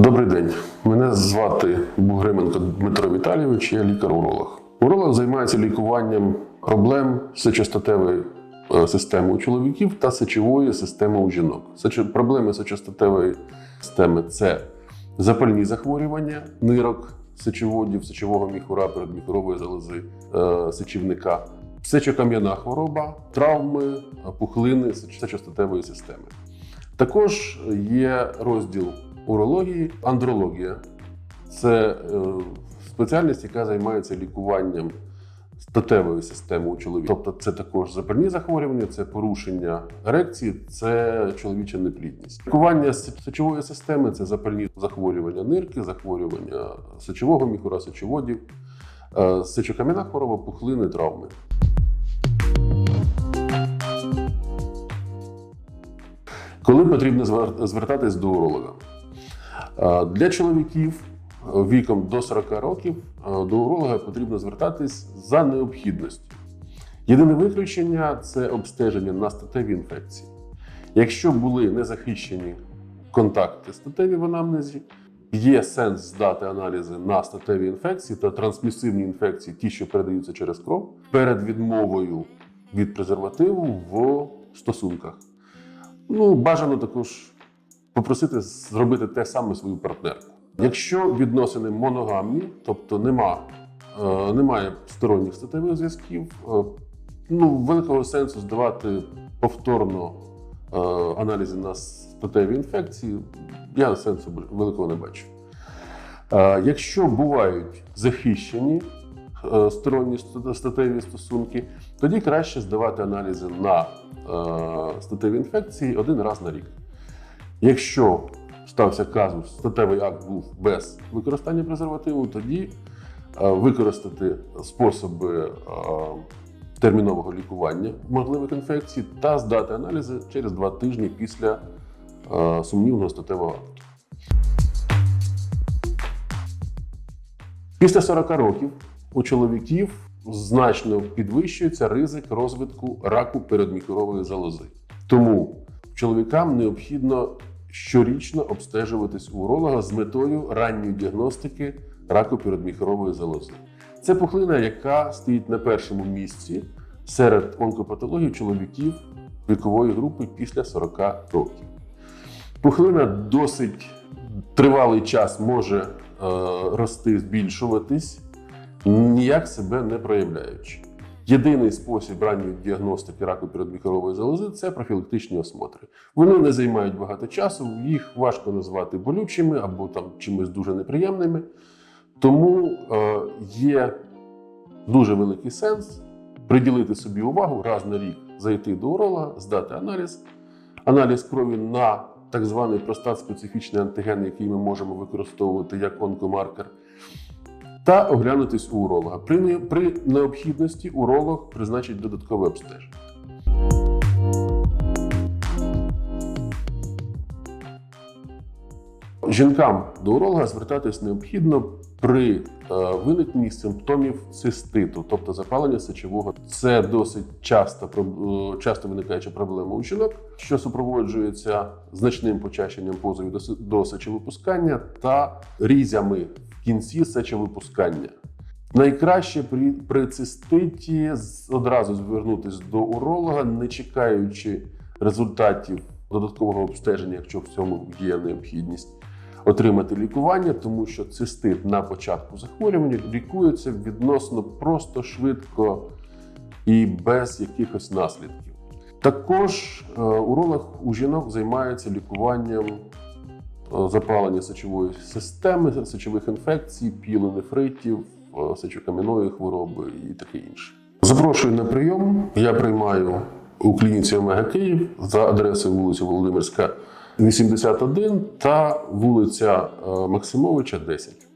Добрий день. Мене звати Бугрименко Дмитро Віталійович, я лікар-уролог. Уролог займається лікуванням проблем сечостатевої е, системи у чоловіків та сечової системи у жінок. Проблеми сечостатевої системи це запальні захворювання, нирок, сечоводів, сечового міхура, передміхурової залози, е, сечівника, сечокам'яна хвороба, травми, пухлини сечостатевої системи. Також є розділ урології, андрологія. Це е, спеціальність, яка займається лікуванням статевої системи у чоловіка. Тобто це також запальні захворювання, це порушення ерекції, це чоловіча неплідність. Лікування сечової системи це запальні захворювання нирки, захворювання сечового міхура, сечоводів, е, сечокам'яна хвороба, пухлини, травми. Коли потрібно звертатись до уролога? Е, Для чоловіків е, віком до 40 років е, до уролога потрібно звертатись за необхідністю. Єдине виключення це обстеження на статеві інфекції. Якщо були незахищені контакти статеві в анамнезі, є сенс здати аналізи на статеві інфекції та трансмісивні інфекції, ті, що передаються через кров, перед відмовою від презервативу в стосунках. Ну, бажано також попросити зробити те саме свою партнерку. Якщо відносини моногамні, тобто нема, е, немає сторонніх статевих зв'язків, е, ну, великого сенсу здавати повторно е, аналізи на статеві інфекції, я сенсу великого не бачу. Е, якщо бувають захищені е, сторонні статеві стосунки, тоді краще здавати аналізи на е, статеві інфекції один раз на рік. Якщо стався казус, статевий акт був без використання презервативу, тоді е, використати способи е, термінового лікування можливих інфекцій та здати аналізи через два тижні після е, сумнівного статевого акту. Після 40 років у чоловіків значно підвищується ризик розвитку раку передміхурової залози. Тому чоловікам необхідно щорічно обстежуватись у уролога з метою ранньої діагностики раку передміхурової залози. Це пухлина, яка стоїть на першому місці серед онкопатологій чоловіків вікової групи після 40 років. Пухлина досить тривалий час може е, рости, збільшуватись, ніяк себе не проявляючи. Єдиний спосіб ранньої діагностики раку передміхорової залози це профілактичні осмотри. Вони не займають багато часу, їх важко назвати болючими або там чимось дуже неприємними. Тому е, є дуже великий сенс приділити собі увагу раз на рік зайти до уролога, здати аналіз, аналіз крові на так званий простат-специфічний антиген, який ми можемо використовувати як онкомаркер, та оглянутись у уролога. При, при необхідності уролог призначить додаткове обстеження. Жінкам до уролога звертатись необхідно при е, виникненні симптомів циститу, тобто запалення сечового. Це досить часто, е, часто виникаюча проблема у жінок, що супроводжується значним почащенням позовів до, до сечовипускання та різями в кінці сечовипускання. Найкраще при, при циститі одразу звернутися до уролога, не чекаючи результатів додаткового обстеження, якщо в цьому є необхідність, отримати лікування, тому що цистит на початку захворювання лікується відносно просто швидко і без якихось наслідків. Також е, уролог у жінок займається лікуванням запалення сечової системи, сечових інфекцій, пілонефритів, е, сечокам'яної хвороби і таке інше. Запрошую на прийом. Я приймаю у клініці Омега Київ за адресою вулиця Володимирська, 81 та вулиця е, Максимовича, 10.